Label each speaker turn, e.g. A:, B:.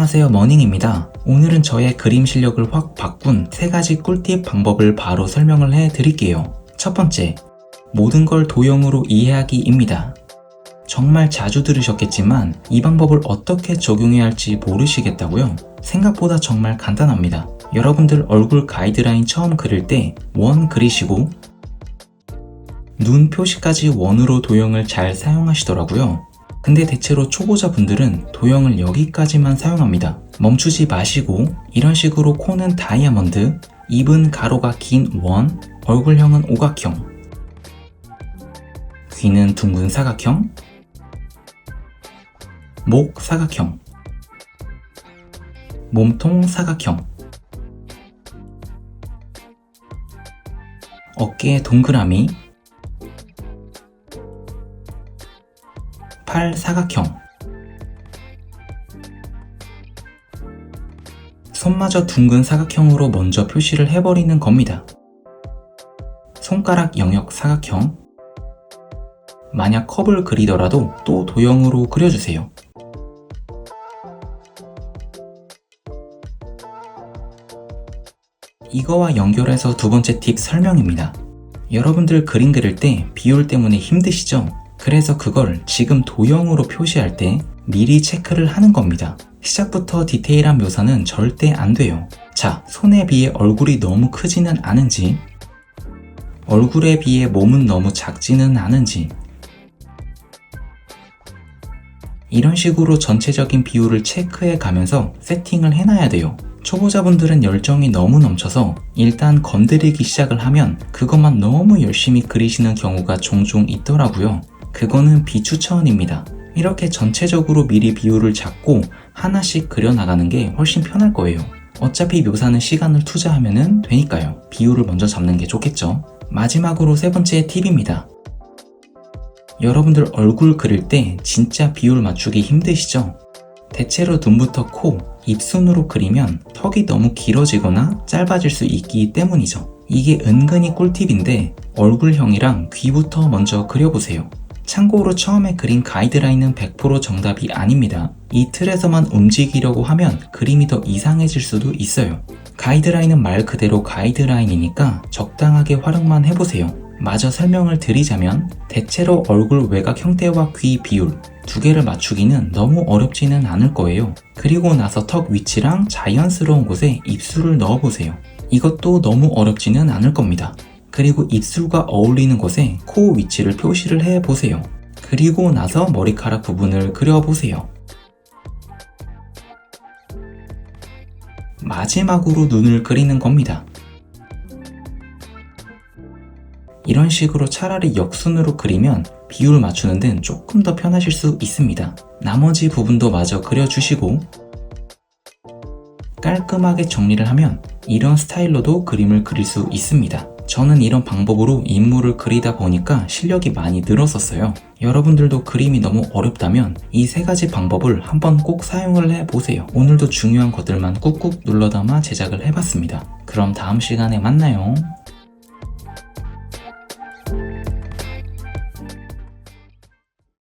A: 안녕하세요 머닝입니다. 오늘은 저의 그림 실력을 확 바꾼 세 가지 꿀팁 방법을 바로 설명을 해 드릴게요. 첫 번째, 모든 걸 도형으로 이해하기입니다. 정말 자주 들으셨겠지만 이 방법을 어떻게 적용해야 할지 모르시겠다고요? 생각보다 정말 간단합니다. 여러분들 얼굴 가이드라인 처음 그릴 때 원 그리시고 눈 표시까지 원으로 도형을 잘 사용하시더라고요. 근데 대체로 초보자분들은 도형을 여기까지만 사용합니다. 멈추지 마시고 이런 식으로 코는 다이아몬드, 입은 가로가 긴 원, 얼굴형은 오각형, 귀는 둥근 사각형, 목 사각형, 몸통 사각형, 어깨 동그라미, 팔 사각형 손마저 둥근 사각형으로 먼저 표시를 해버리는 겁니다. 손가락 영역 사각형 만약 컵을 그리더라도 또 도형으로 그려주세요. 이거와 연결해서 두 번째 팁 설명입니다. 여러분들 그림 그릴 때 비율 때문에 힘드시죠? 그래서 그걸 지금 도형으로 표시할 때 미리 체크를 하는 겁니다. 시작부터 디테일한 묘사는 절대 안 돼요. 자, 손에 비해 얼굴이 너무 크지는 않은지, 얼굴에 비해 몸은 너무 작지는 않은지, 이런 식으로 전체적인 비율을 체크해 가면서 세팅을 해놔야 돼요. 초보자분들은 열정이 너무 넘쳐서 일단 건드리기 시작을 하면 그것만 너무 열심히 그리시는 경우가 종종 있더라고요. 그거는 비추천입니다. 이렇게 전체적으로 미리 비율을 잡고 하나씩 그려나가는 게 훨씬 편할 거예요. 어차피 묘사는 시간을 투자하면 되니까요. 비율을 먼저 잡는 게 좋겠죠. 마지막으로 세 번째 팁입니다. 여러분들 얼굴 그릴 때 진짜 비율 맞추기 힘드시죠? 대체로 눈부터 코, 입순으로 그리면 턱이 너무 길어지거나 짧아질 수 있기 때문이죠. 이게 은근히 꿀팁인데 얼굴형이랑 귀부터 먼저 그려보세요. 참고로 처음에 그린 가이드라인은 100% 정답이 아닙니다. 이 틀에서만 움직이려고 하면 그림이 더 이상해질 수도 있어요. 가이드라인은 말 그대로 가이드라인이니까 적당하게 활용만 해보세요. 마저 설명을 드리자면 대체로 얼굴 외곽 형태와 귀 비율 두 개를 맞추기는 너무 어렵지는 않을 거예요. 그리고 나서 턱 위치랑 자연스러운 곳에 입술을 넣어보세요. 이것도 너무 어렵지는 않을 겁니다. 그리고 입술과 어울리는 곳에 코 위치를 표시를 해 보세요. 그리고 나서 머리카락 부분을 그려보세요. 마지막으로 눈을 그리는 겁니다. 이런 식으로 차라리 역순으로 그리면 비율 맞추는 데는 조금 더 편하실 수 있습니다. 나머지 부분도 마저 그려주시고 깔끔하게 정리를 하면 이런 스타일로도 그림을 그릴 수 있습니다. 저는 이런 방법으로 인물을 그리다 보니까 실력이 많이 늘었었어요. 여러분들도 그림이 너무 어렵다면 이 세 가지 방법을 한번 꼭 사용을 해보세요. 오늘도 중요한 것들만 꾹꾹 눌러 담아 제작을 해봤습니다. 그럼 다음 시간에 만나요.